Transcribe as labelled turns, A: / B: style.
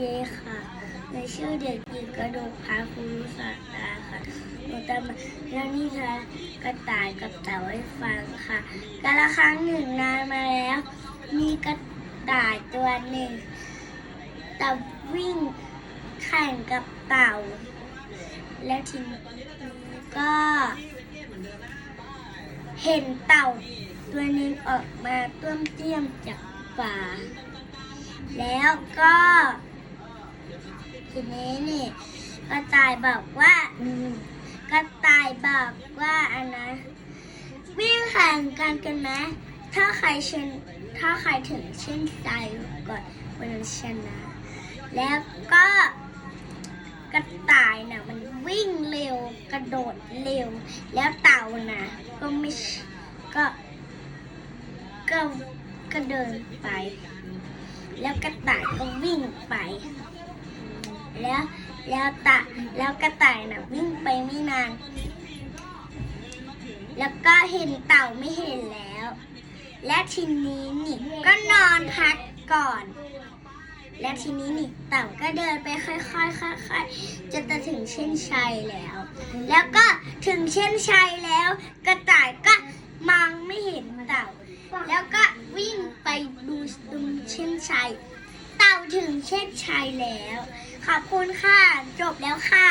A: ดีค่ะในชื่อเด็กหญิงกระดกพาคุรุสาตาค่ะหนูจะมาเล่านิทานกระต่ายกับเต่าให้ฟังค่ะกาละครั้งหนึ่งนานมาแล้ว มีกระต่ายตัวหนึ่งแต่วิ่งแข่งกับเต่า และทีนี้ก็ เห็นเต่าตัวหนึงออกมาต้วมเตี้ยมจากป่า แล้วก็ ทีนี้นี่กระต่ายบอกว่ากระต่ายบอกว่าอันนะวิ่งแข่งกันกันไหมถ้าใครชนถ้าใครถึงเส้นใจก่อนคนนั้นชนะ แล้วก็กระต่ายน่ะมันวิ่งเร็วกระโดดเร็ว แล้วเต่าน่ะก็ไม่ก็ก็ก็เดินไป แล้วกระต่ายก็วิ่งไป แล้วแล้วตะแล้วกระต่ายน่ะวิ่งไปไม่นาน แล้วก็เห็นเต่าไม่เห็นแล้ว และทีนี้นี่ก็นอนพักก่อน และทีนี้นี่เต่าก็เดินไปค่อยๆค่อยๆจนจะถึงเส้นชัยแล้ว แล้วก็ถึงเส้นชัยแล้ว กระต่ายก็มองไม่เห็นเต่า แล้วก็วิ่งไปดูตรงเส้นชัย ถึงเส้นชัยแล้ว ขอบคุณค่ะ จบแล้วค่ะ